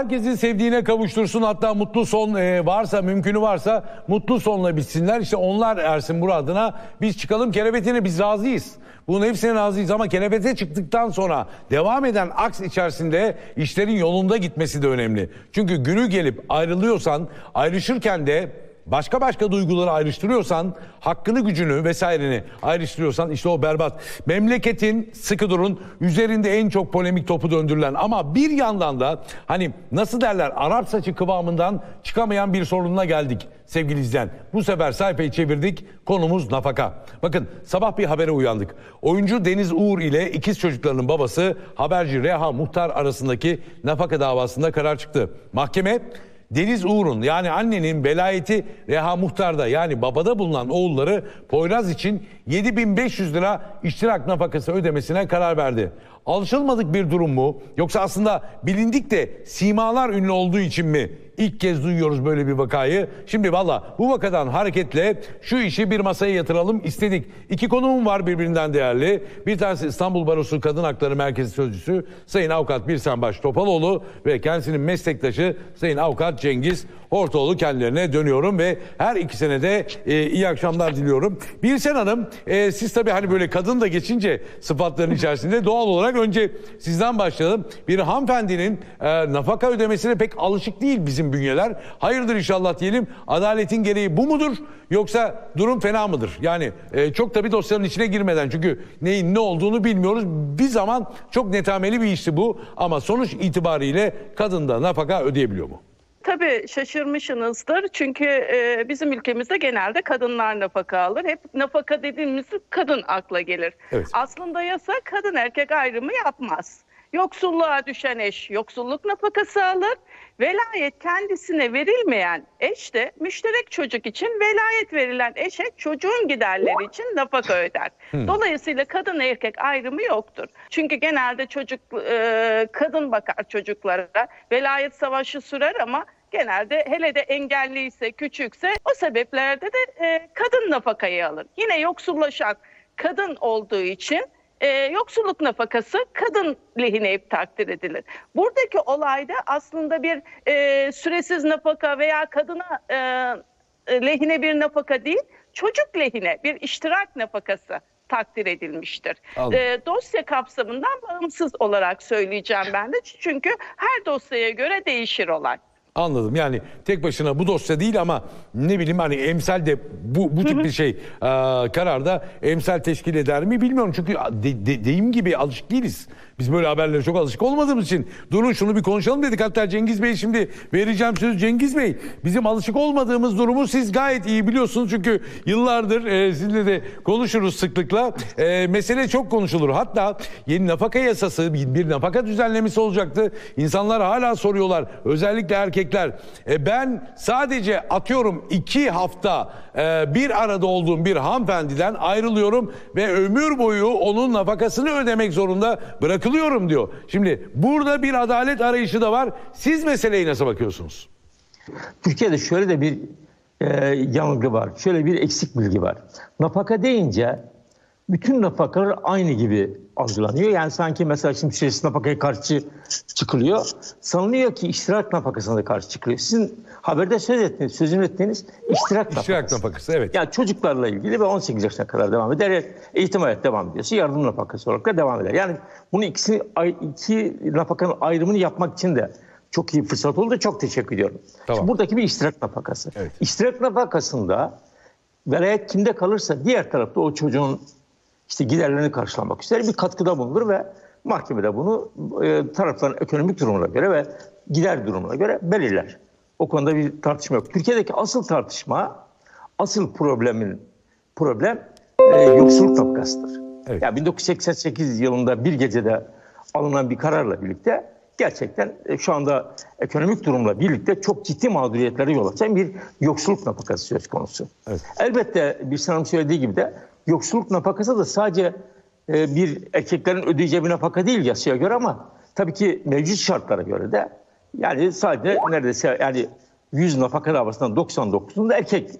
herkesin sevdiğine kavuştursun. Hatta mutlu son e, varsa, mümkünü varsa mutlu sonla bitsinler. İşte onlar Ersin muradına biz çıkalım kerebetine biz razıyız. Bunun hepsine razıyız ama kerebete çıktıktan sonra devam eden aks içerisinde işlerin yolunda gitmesi de önemli. Çünkü günü gelip ayrılıyorsan, ayrışırken de başka başka duyguları ayrıştırıyorsan, hakkını gücünü vesaireni ayrıştırıyorsan işte o berbat. Memleketin sıkı durun üzerinde en çok polemik topu döndürülen ama bir yandan da hani nasıl derler Arap saçı kıvamından çıkamayan bir sorununa geldik sevgili izleyen. Bu sefer sayfayı çevirdik konumuz nafaka. Bakın sabah bir habere uyandık. Oyuncu Deniz Uğur ile ikiz çocuklarının babası haberci Reha Muhtar arasındaki nafaka davasında karar çıktı. Mahkeme Deniz Uğur'un yani annenin velayeti Reha Muhtar'da yani babada bulunan oğulları Poyraz için 7500 lira iştirak nafakası ödemesine karar verdi. Alışılmadık bir durum mu? Yoksa aslında bilindik de simalar ünlü olduğu için mi ilk kez duyuyoruz böyle bir vakayı? Şimdi valla bu vakadan hareketle şu işi bir masaya yatıralım istedik. İki konumum var birbirinden değerli. Bir tanesi İstanbul Barosu Kadın Hakları Merkezi Sözcüsü Sayın Avukat Birsen Baş Topaloğlu ve kendisinin meslektaşı Sayın Avukat Cengiz Hortoğlu kendilerine dönüyorum ve her ikisine de e, iyi akşamlar diliyorum. Birsen Hanım e, siz tabii hani böyle kadın da geçince sıfatların içerisinde doğal olarak önce sizden başlayalım. Bir hanımefendinin e, nafaka ödemesine pek alışık değil bizim bünyeler. Hayırdır inşallah diyelim. Adaletin gereği bu mudur? Yoksa durum fena mıdır? Yani e, çok tabii dosyanın içine girmeden çünkü neyin ne olduğunu bilmiyoruz. Bir zaman çok netameli bir işti bu ama sonuç itibariyle kadın da nafaka ödeyebiliyor mu? Tabii şaşırmışsınızdır çünkü e, bizim ülkemizde genelde kadınlar nafaka alır. Hep nafaka dediğimizde kadın akla gelir. Evet. Aslında yasa kadın erkek ayrımı yapmaz. Yoksulluğa düşen eş yoksulluk nafakası alır. Velayet kendisine verilmeyen eş de müşterek çocuk için velayet verilen eşe çocuğun giderleri için nafaka öder. Dolayısıyla kadın erkek ayrımı yoktur. Çünkü genelde çocuk e, kadın bakar çocuklara. Velayet savaşı sürer ama genelde hele de engelliyse, küçükse o sebeplerde de e, kadın nafakayı alır. Yine yoksullaşan kadın olduğu için e, yoksulluk nafakası kadın lehine hep takdir edilir. Buradaki olayda aslında bir e, süresiz nafaka veya kadına e, e, lehine bir nafaka değil, çocuk lehine bir iştirak nafakası takdir edilmiştir. E, dosya kapsamından bağımsız olarak söyleyeceğim ben de. Çünkü her dosyaya göre değişir olay. Anladım. Yani tek başına bu dosya değil ama ne bileyim hani emsal de bu bu tip bir şey e, kararda emsal teşkil eder mi bilmiyorum. Çünkü de, de- deyim gibi alışık değiliz. Biz böyle haberlere çok alışık olmadığımız için durun şunu bir konuşalım dedik. Hatta Cengiz Bey şimdi vereceğim sözü Cengiz Bey. Bizim alışık olmadığımız durumu siz gayet iyi biliyorsunuz. Çünkü yıllardır e, sizinle de konuşuruz sıklıkla. E, mesele çok konuşulur. Hatta yeni nafaka yasası bir nafaka düzenlemesi olacaktı. İnsanlar hala soruyorlar. Özellikle erkekler. E, ben sadece atıyorum iki hafta e, bir arada olduğum bir hanımefendiden ayrılıyorum ve ömür boyu onun nafakasını ödemek zorunda bırakılıyorum diyor. Şimdi burada bir adalet arayışı da var. Siz meseleye nasıl bakıyorsunuz? Türkiye'de şöyle de bir e, yanılgı var. Şöyle bir eksik bilgi var. Nafaka deyince bütün nafakalar aynı gibi algılanıyor. Yani sanki mesela şimdi süresiz nafakaya karşı çıkılıyor. Sanılıyor ki iştirak nafakasına da karşı çıkılıyor. Sizin haberde söz ettiğiniz, sözünü ettiğiniz iştirak nafakası. İştirak evet. Yani çocuklarla ilgili ve 18 yaşına kadar devam eder. Eğitim hayatı devam ediyorsa yardım nafakası olarak da devam eder. Yani bunu ikisini iki nafakanın ayrımını yapmak için de çok iyi fırsat oldu. Çok teşekkür ediyorum. Tamam. Şimdi buradaki bir iştirak nafakası. Evet. İştirak nafakasında velayet kimde kalırsa diğer tarafta o çocuğun işte giderlerini karşılamak üzere bir katkıda bulunur ve mahkemede bunu e, tarafların ekonomik durumuna göre ve gider durumuna göre belirler. O konuda bir tartışma yok. Türkiye'deki asıl tartışma, asıl problemin problem e, yoksulluk nafakasıdır. Evet. Ya 1988 yılında bir gecede alınan bir kararla birlikte gerçekten e, şu anda ekonomik durumla birlikte çok ciddi mağduriyetlere yol açan bir yoksulluk nafakası söz konusu. Evet. Elbette bir Hanım söylediği gibi de yoksulluk nafakası da sadece e, bir erkeklerin ödeyeceği bir nafaka değil yasaya göre ama tabii ki mevcut şartlara göre de yani sadece neredeyse yani 100 nafaka davasından 99'unda erkek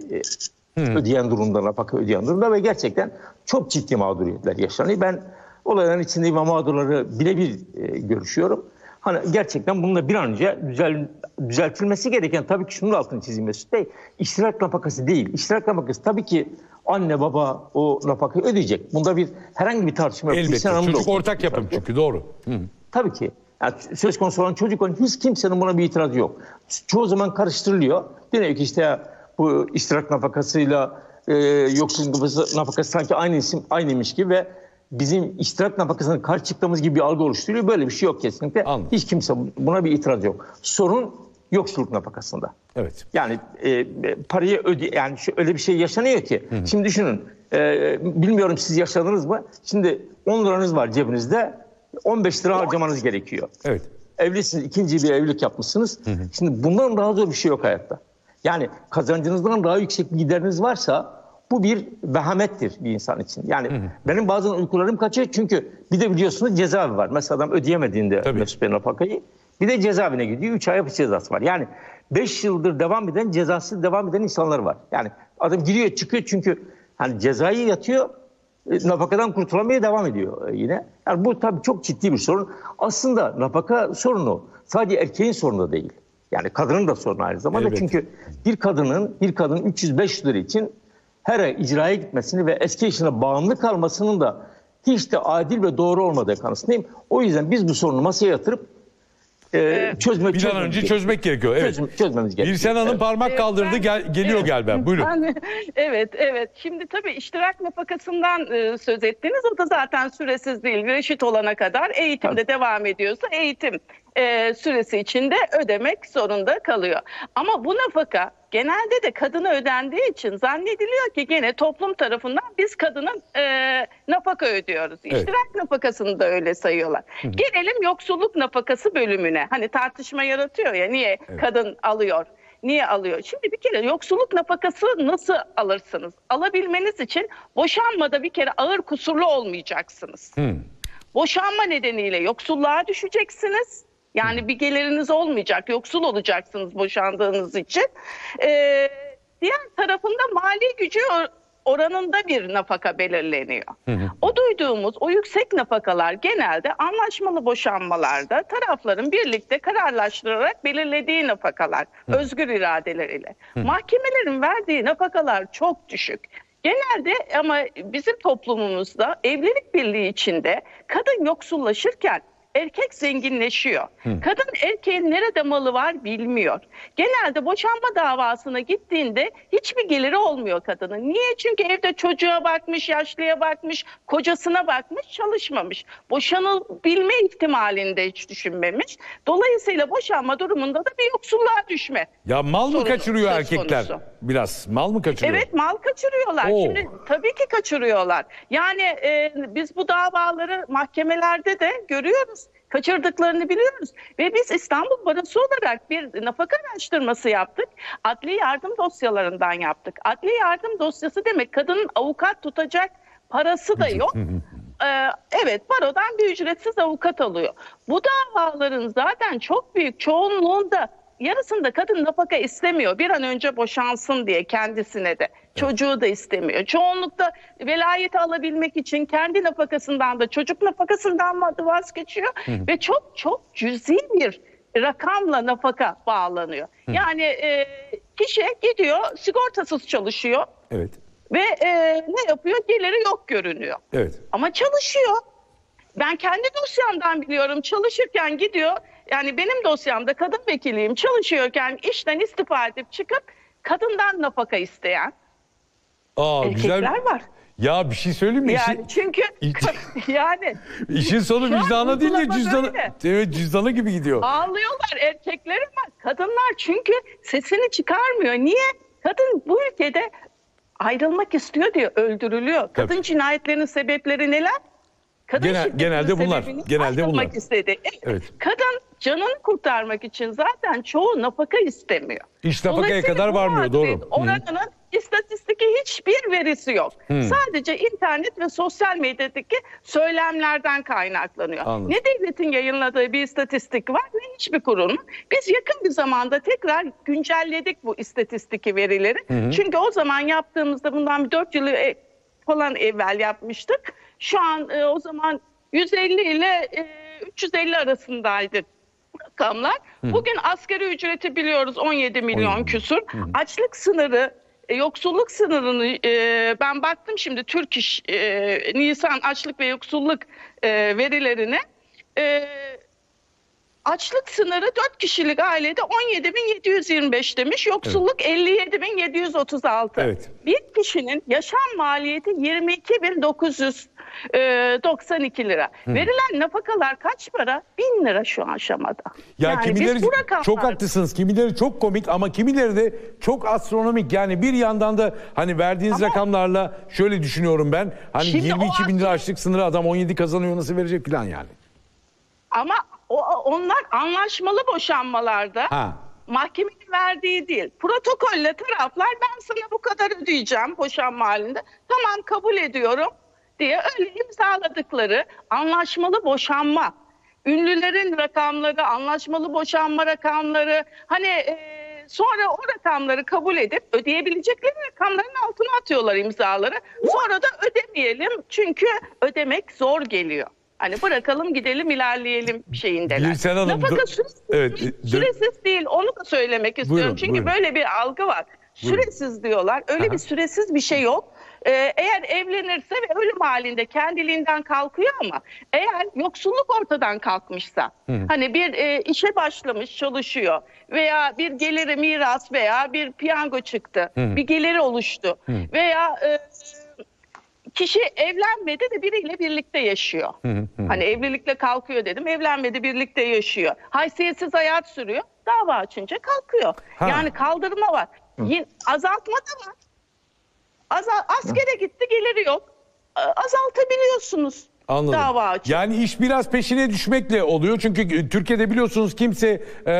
e, ödeyen durumda nafaka ödeyen durumda ve gerçekten çok ciddi mağduriyetler yaşanıyor. Ben olayların içindeyim ve mağdurları birebir e, görüşüyorum. Hani gerçekten bunun da bir an önce düzel, düzeltilmesi gereken tabii ki şunun altını çizeyim Mesut Bey. İştirak nafakası değil. İştirak nafakası tabii ki anne baba o nafakayı ödeyecek. Bunda bir herhangi bir tartışma yok. Elbette. Çocuk ortak yapım çünkü doğru. Hı. Tabii ki. Yani söz konusu olan çocuk olan hiç kimsenin buna bir itirazı yok. Çoğu zaman karıştırılıyor. Deniyor ki işte bu iştirak nafakasıyla e, yoksulluk nafakası, sanki aynı isim aynıymış gibi ve bizim iştirak nafakasına karşı çıktığımız gibi bir algı oluşturuyor. Böyle bir şey yok kesinlikle. Anladım. Hiç kimse buna bir itiraz yok. Sorun yoksulluk nafakasında. Evet. Yani e, parayı öde yani şu, öyle bir şey yaşanıyor ki. Şimdi düşünün. e, bilmiyorum siz yaşadınız mı? Şimdi 10 liranız var cebinizde. 15 lira harcamanız gerekiyor. Evet. Evlisiniz, ikinci bir evlilik yapmışsınız. Şimdi bundan daha zor bir şey yok hayatta. Yani kazancınızdan daha yüksek bir gideriniz varsa bu bir vehamettir bir insan için. Yani benim bazen uykularım kaçıyor çünkü bir de biliyorsunuz cezaevi var. Mesela adam ödeyemediğinde Tabii. Mesut Bey nafakayı bir de cezaevine gidiyor. 3 ay hapis cezası var. Yani 5 yıldır devam eden cezasız devam eden insanlar var. Yani adam giriyor çıkıyor çünkü hani cezayı yatıyor nafakadan kurtulamaya devam ediyor e, yine. Yani bu tabii çok ciddi bir sorun. Aslında nafaka sorunu sadece erkeğin sorunu değil. Yani kadının da sorunu aynı zamanda. Elbette. Çünkü bir kadının bir kadın 300-500 lira için her ay icraya gitmesini ve eski eşine bağımlı kalmasının da hiç de adil ve doğru olmadığı kanısındayım. O yüzden biz bu sorunu masaya yatırıp e, çözmek Bir an önce gerekiyor. çözmek gerekiyor. Evet. Çözüm- çözmemiz gerekiyor. Birsen Hanım Evet. parmak kaldırdı. ben- Gel, geliyor Evet. galiba. Buyurun. Yani, evet, evet. Şimdi tabii iştirak nafakasından e, söz ettiniz. O da zaten süresiz değil. Reşit olana kadar eğitimde devam ediyorsa eğitim e, süresi içinde ödemek zorunda kalıyor. Ama bu nafaka genelde de kadına ödendiği için zannediliyor ki gene toplum tarafından biz kadının e, nafaka ödüyoruz. Evet. İştirak nafakasını da öyle sayıyorlar. Gelelim yoksulluk nafakası bölümüne. Hani tartışma yaratıyor ya niye kadın alıyor? Niye alıyor? Şimdi bir kere yoksulluk nafakası nasıl alırsınız? Alabilmeniz için boşanmada bir kere ağır kusurlu olmayacaksınız. Hı. Boşanma nedeniyle yoksulluğa düşeceksiniz. Yani bir geliriniz olmayacak, yoksul olacaksınız boşandığınız için. Ee, diğer tarafında mali gücü or- oranında bir nafaka belirleniyor. O duyduğumuz o yüksek nafakalar genelde anlaşmalı boşanmalarda tarafların birlikte kararlaştırarak belirlediği nafakalar, özgür iradeleriyle. Mahkemelerin verdiği nafakalar çok düşük. Genelde ama bizim toplumumuzda evlilik birliği içinde kadın yoksullaşırken erkek zenginleşiyor. Kadın erkeğin nerede malı var bilmiyor. Genelde boşanma davasına gittiğinde hiçbir geliri olmuyor kadının. Niye? Çünkü evde çocuğa bakmış, yaşlıya bakmış, kocasına bakmış, çalışmamış. Boşanılabilme ihtimalini de hiç düşünmemiş. Dolayısıyla boşanma durumunda da bir yoksulluğa düşme. Ya mal mı Sorunu kaçırıyor erkekler? konusu. Biraz. Mal mı kaçırıyor? Evet mal kaçırıyorlar. Oo. Şimdi tabii ki kaçırıyorlar. Yani e, biz bu davaları mahkemelerde de görüyoruz. Kaçırdıklarını biliyoruz. Ve biz İstanbul Barosu olarak bir nafaka araştırması yaptık. Adli yardım dosyalarından yaptık. Adli yardım dosyası demek kadının avukat tutacak parası da yok. Ee, evet barodan bir ücretsiz avukat alıyor. Bu davaların zaten çok büyük çoğunluğunda yarısında kadın nafaka istemiyor. Bir an önce boşansın diye kendisine de. Çocuğu da istemiyor. Çoğunlukta velayeti alabilmek için kendi nafakasından da çocuk nafakasından vazgeçiyor. Ve çok çok cüzi bir rakamla nafaka bağlanıyor. Yani e, kişi gidiyor sigortasız çalışıyor Evet. ve e, ne yapıyor? Geliri yok görünüyor. Evet. Ama çalışıyor. Ben kendi dosyamdan biliyorum. Çalışırken gidiyor. Yani benim dosyamda kadın vekiliyim. Çalışıyorken işten istifa edip çıkıp kadından nafaka isteyen Aa, erkekler güzel. var. Ya bir şey söyleyeyim mi? Yani İşin, çünkü yani işin sonu vicdana değil de böyle. Evet cüzdanı gibi gidiyor. ağlıyorlar erkekler ama kadınlar çünkü sesini çıkarmıyor. Niye? Kadın bu ülkede ayrılmak istiyor diye öldürülüyor. Kadın Tabii. cinayetlerinin sebepleri neler? Kadın Genel- genelde bunlar, genelde bunlar. istedi. Evet. Evet. Kadın canını kurtarmak için zaten çoğu nafaka istemiyor. İş nafakaya kadar varmıyor, doğru. Oranının istatistiki hiçbir verisi yok. Sadece internet ve sosyal medyadaki söylemlerden kaynaklanıyor. Anladım. Ne devletin yayınladığı bir istatistik var ne hiçbir kurumun. Biz yakın bir zamanda tekrar güncelledik bu istatistiki verileri. Çünkü o zaman yaptığımızda bundan bir 4 yılı e- falan evvel yapmıştık. Şu an e, o zaman 150 ile e, 350 arasındaydı rakamlar. Bugün asgari ücreti biliyoruz 17 milyon küsur. Açlık sınırı, e, yoksulluk sınırını e, ben baktım şimdi Türk İş e, Nisan açlık ve yoksulluk e, verilerine. E, Açlık sınırı 4 kişilik ailede 17.725 demiş. Yoksulluk 57.736. Evet. Bir kişinin yaşam maliyeti 22.992 lira. Verilen nafakalar kaç para? 1000 lira şu aşamada. Ya yani kimileri rakamlar... çok haklısınız. Kimileri çok komik ama kimileri de çok astronomik. Yani bir yandan da hani verdiğiniz Ama- rakamlarla şöyle düşünüyorum ben. Hani Şimdi 22 o bin lira açlık sınırı adam 17 kazanıyor nasıl verecek falan yani. Ama o, onlar anlaşmalı boşanmalarda Ha. mahkemenin verdiği değil. Protokolle taraflar ben sana bu kadar ödeyeceğim boşanma halinde. Tamam kabul ediyorum diye öyle imzaladıkları anlaşmalı boşanma. Ünlülerin rakamları, anlaşmalı boşanma rakamları hani e, sonra o rakamları kabul edip ödeyebilecekleri rakamların altına atıyorlar imzaları. Sonra da ödemeyelim çünkü ödemek zor geliyor. Hani bırakalım gidelim ilerleyelim şeyindeler. Gülsen Hanım, Nafaka süresiz, Evet, süresiz değil onu da söylemek istiyorum. Buyurun, Çünkü buyurun. böyle bir algı var. Buyurun. Süresiz diyorlar. Öyle Aha. bir süresiz bir şey yok. Ee, eğer evlenirse ve ölüm halinde kendiliğinden kalkıyor ama eğer yoksulluk ortadan kalkmışsa hani bir e, işe başlamış çalışıyor veya bir geliri miras veya bir piyango çıktı bir geliri oluştu veya e, kişi evlenmedi de biriyle birlikte yaşıyor. Hani evlilikle kalkıyor dedim. Evlenmedi birlikte yaşıyor. Haysiyetsiz hayat sürüyor. Dava açınca kalkıyor. Ha. Yani kaldırma var. Yine, azaltma da var. Azal, askere gitti geliri yok. Azaltabiliyorsunuz. Anladım. Dava açıp. Yani iş biraz peşine düşmekle oluyor. Çünkü Türkiye'de biliyorsunuz kimse e,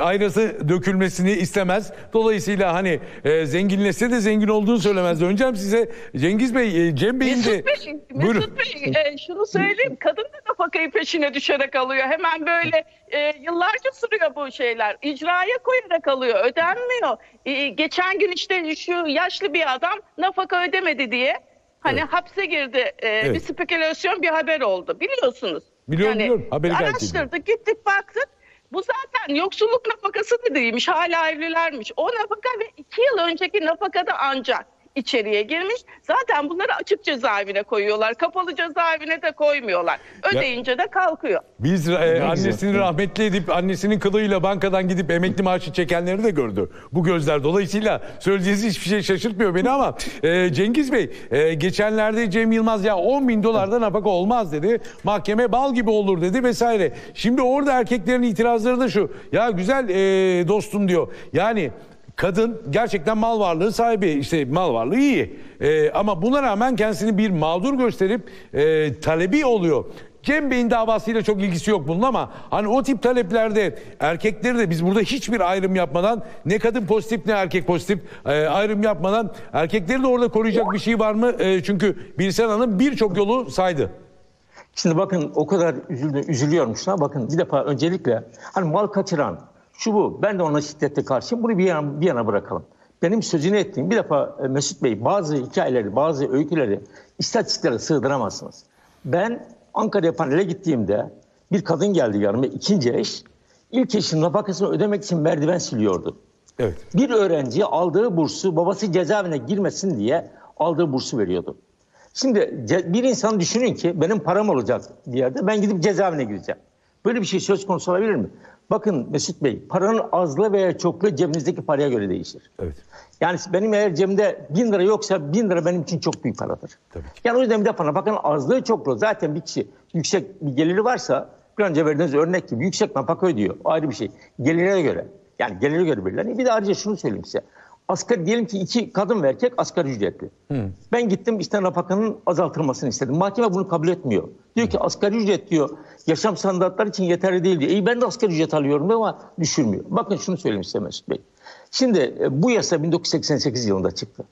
ayrısı dökülmesini istemez. Dolayısıyla hani e, zenginleşse de zengin olduğunu söylemez. Döneceğim size Cengiz Bey, e, Cem Bey'in de... Mesut Bey. Mesut Bey e, şunu söyleyeyim. Kadın da nafakayı peşine düşerek alıyor. Hemen böyle e, yıllarca sürüyor bu şeyler. İcraya koyarak alıyor. Ödenmiyor. E, geçen gün işte şu yaşlı bir adam nafaka ödemedi diye hani Evet. hapse girdi. E, Evet. Bir spekülasyon bir haber oldu. Biliyorsunuz. Biliyorum, biliyorum. Haberi Araştırdık gittik baktık. Bu zaten yoksulluk nafakası da değilmiş. Hala evlilermiş. O nafaka ve iki yıl önceki nafakada ancak içeriye girmiş. Zaten bunları açık cezaevine koyuyorlar. Kapalı cezaevine de koymuyorlar. Ödeyince de kalkıyor. Biz e, annesini rahmetli edip annesinin kılığıyla bankadan gidip emekli maaşı çekenleri de gördü. Bu gözler dolayısıyla söyleyeceğiniz hiçbir şey şaşırtmıyor beni ama e, Cengiz Bey e, geçenlerde Cem Yılmaz ya 10 bin dolardan nafaka olmaz dedi. Mahkeme bal gibi olur dedi vesaire. Şimdi orada erkeklerin itirazları da şu. Ya güzel e, dostum diyor. Yani Kadın gerçekten mal varlığı sahibi işte mal varlığı iyi Ee, ama buna rağmen kendisini bir mağdur gösterip e, talebi oluyor. Cem Bey'in davasıyla çok ilgisi yok bunun ama hani o tip taleplerde erkekleri de biz burada hiçbir ayrım yapmadan ne kadın pozitif ne erkek pozitif e, ayrım yapmadan erkekleri de orada koruyacak bir şey var mı? E, çünkü Birsen Hanım birçok yolu saydı. Şimdi bakın o kadar üzüldü, üzülüyorum. Bakın bir defa öncelikle hani mal kaçıran şu bu. Ben de ona şiddete karşıyım. Bunu bir yana, bir yana bırakalım. Benim sözünü ettiğim bir defa e, Mesut Bey bazı hikayeleri, bazı öyküleri istatistiklere sığdıramazsınız. Ben Ankara'ya panele gittiğimde bir kadın geldi yanıma ikinci eş. İlk eşin nafakasını ödemek için merdiven siliyordu. Evet. Bir öğrenci aldığı bursu babası cezaevine girmesin diye aldığı bursu veriyordu. Şimdi bir insan düşünün ki benim param olacak bir yerde ben gidip cezaevine gireceğim. Böyle bir şey söz konusu olabilir mi? Bakın Mesut Bey paranın azlığı veya çokluğu cebinizdeki paraya göre değişir. Evet. Yani benim eğer cebimde bin lira yoksa bin lira benim için çok büyük paradır. Tabii ki. Yani o yüzden bir defa bakın azlığı çokluğu zaten bir kişi yüksek bir geliri varsa bir önce verdiğiniz örnek gibi yüksek nafaka ödüyor. O ayrı bir şey. Gelirine göre. Yani gelire göre belirleniyor. Bir de ayrıca şunu söyleyeyim size. Asgari diyelim ki iki kadın ve erkek asgari ücretli. Ben gittim işte nafakanın azaltılmasını istedim. Mahkeme bunu kabul etmiyor. Diyor ki asgari ücret diyor yaşam standartları için yeterli değil diyor. İyi ben de asgari ücret alıyorum ama düşürmüyor. Bakın şunu söyleyeyim size Mesut Bey. Şimdi e, bu yasa 1988 yılında çıktı.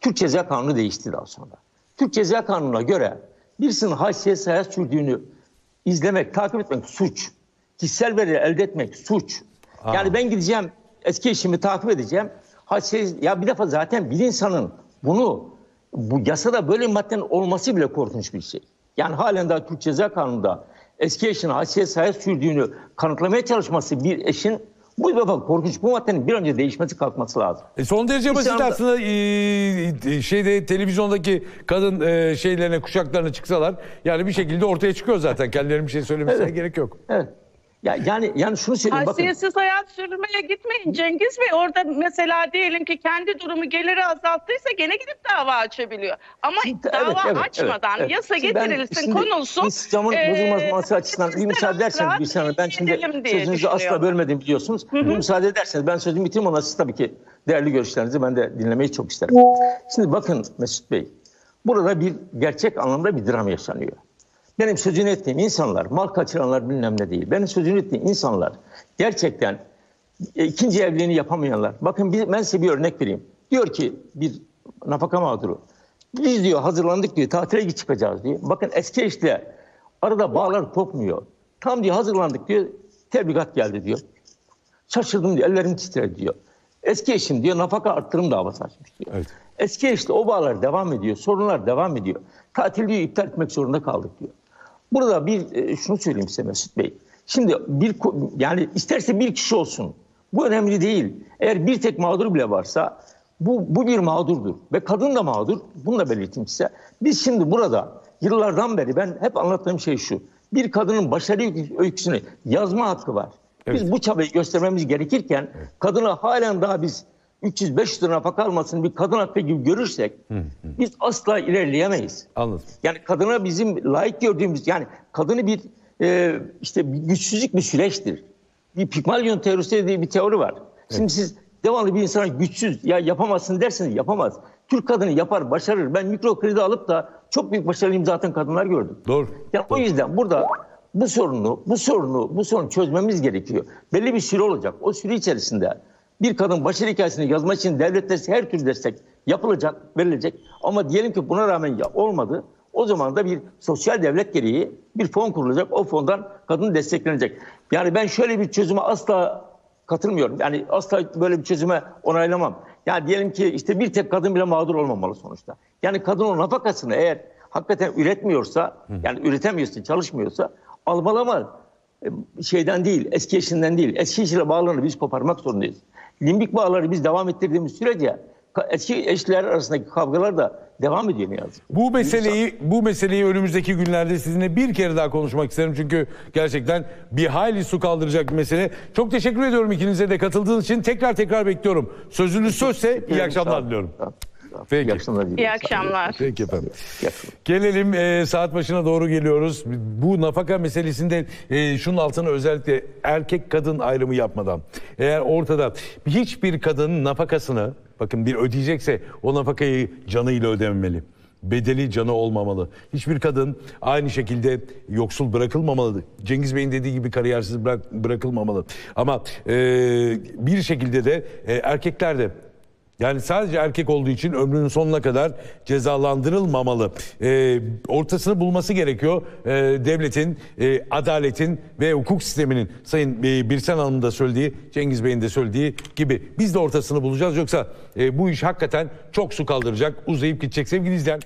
Türk Ceza Kanunu değişti daha sonra. Türk Ceza Kanunu'na göre birisinin haysiyetsiz hayat sürdüğünü izlemek, takip etmek suç. Kişisel veri elde etmek suç. Yani ben gideceğim eski eşimi takip edeceğim. Haysiyetsiz, ya bir defa zaten bir insanın bunu bu yasada böyle bir maddenin olması bile korkunç bir şey. Yani halen daha Türk Ceza Kanunu'nda eski eşine haysiyet sahip sürdüğünü kanıtlamaya çalışması bir eşin bu defa korkunç bu maddenin bir önce değişmesi kalkması lazım. E, son derece basit anda- aslında e, şeyde televizyondaki kadın e, şeylerine kuşaklarına çıksalar yani bir şekilde ortaya çıkıyor zaten kendilerinin bir şey söylemesine Evet. gerek yok. Evet. Ya yani yani şunu söyleyeyim bakın. Haysiyetsiz hayat sürmeye gitmeyin Cengiz Bey. Orada mesela diyelim ki kendi durumu geliri azalttıysa gene gidip dava açabiliyor. Ama Şimdi- dava evet, evet, açmadan evet, yasa Şimdi ben- getirilsin şimdi konulsun. İslam'ın Ee, bozulmaması açısından bir müsaade ederseniz bir saniye. Ben şimdi sözünüzü asla bölmedim biliyorsunuz. Bir müsaade ederseniz ben sözümü bitireyim ona siz tabii ki değerli görüşlerinizi ben de dinlemeyi çok isterim. Şimdi bakın Mesut Bey. Burada bir gerçek anlamda bir dram yaşanıyor. Benim sözünü ettiğim insanlar, mal kaçıranlar bilmem ne değil. Benim sözünü ettiğim insanlar gerçekten e, ikinci evliliğini yapamayanlar. Bakın bir, ben size bir örnek vereyim. Diyor ki bir nafaka mağduru. Biz diyor hazırlandık diyor tatile çıkacağız diyor. Bakın eski eşle arada bağlar kopmuyor. Tam diyor hazırlandık diyor tebligat geldi diyor. Şaşırdım diyor ellerim titredi diyor. Eski eşim diyor nafaka arttırım davası açmış diyor. Evet. Eski eşle o bağlar devam ediyor. Sorunlar devam ediyor. Tatil diyor iptal etmek zorunda kaldık diyor. Burada bir e, şunu söyleyeyim size Mesut Bey. Şimdi bir yani isterse bir kişi olsun. Bu önemli değil. Eğer bir tek mağdur bile varsa bu, bu bir mağdurdur. Ve kadın da mağdur. Bunu da belirteyim size. Biz şimdi burada yıllardan beri ben hep anlattığım şey şu. Bir kadının başarı öyküsünü yazma hakkı var. Biz bu çabayı göstermemiz gerekirken kadına halen daha biz 300-500 lira nafaka almasını bir kadın hakkı gibi görürsek biz asla ilerleyemeyiz. Anladım. Yani kadına bizim layık gördüğümüz yani kadını bir e, işte bir güçsüzlük bir süreçtir. Bir Pigmalion teorisi diye bir teori var. Şimdi siz devamlı bir insana güçsüz ya yapamazsın derseniz yapamaz. Türk kadını yapar, başarır. Ben mikro kredi alıp da çok büyük başarılı imza atan kadınlar gördüm. Doğru. Yani o yüzden burada bu sorunu, bu sorunu, bu sorunu çözmemiz gerekiyor. Belli bir süre olacak. O süre içerisinde bir kadın başarı hikayesini yazmak için devlet desteği, her türlü destek yapılacak, verilecek. Ama diyelim ki buna rağmen ya olmadı. O zaman da bir sosyal devlet gereği bir fon kurulacak. O fondan kadın desteklenecek. Yani ben şöyle bir çözüme asla katılmıyorum. Yani asla böyle bir çözüme onaylamam. Yani diyelim ki işte bir tek kadın bile mağdur olmamalı sonuçta. Yani kadın o nafakasını eğer hakikaten üretmiyorsa, yani üretemiyorsa, çalışmıyorsa almalı ama e, şeyden değil, eski eşinden değil. Eski eşiyle bağlarını biz koparmak zorundayız. Limbik bağları biz devam ettirdiğimiz sürece eski eşler arasındaki kavgalar da devam ediyor ne yazık ki. Bu meseleyi bu meseleyi önümüzdeki günlerde sizinle bir kere daha konuşmak isterim çünkü gerçekten bir hayli su kaldıracak bir mesele. Çok teşekkür ediyorum ikinize de katıldığınız için. Tekrar tekrar bekliyorum. Sözünüz sözse iyi akşamlar diliyorum. Olun. Peki. İyi akşamlar. İyi akşamlar. Peki efendim. Gelelim e, saat başına doğru geliyoruz. Bu nafaka meselesinde e, şunun altına özellikle erkek kadın ayrımı yapmadan eğer ortada hiçbir kadının nafakasını bakın bir ödeyecekse o nafakayı canıyla ödememeli. Bedeli canı olmamalı. Hiçbir kadın aynı şekilde yoksul bırakılmamalı. Cengiz Bey'in dediği gibi kariyersiz bırak- bırakılmamalı. Ama e, bir şekilde de e, erkekler de yani sadece erkek olduğu için ömrünün sonuna kadar cezalandırılmamalı. Ee, ortasını bulması gerekiyor ee, devletin, e, adaletin ve hukuk sisteminin Sayın e, Birsen Hanım'ın da söylediği, Cengiz Bey'in de söylediği gibi biz de ortasını bulacağız. Yoksa e, bu iş hakikaten çok su kaldıracak, uzayıp gidecek. Sevgili izleyen,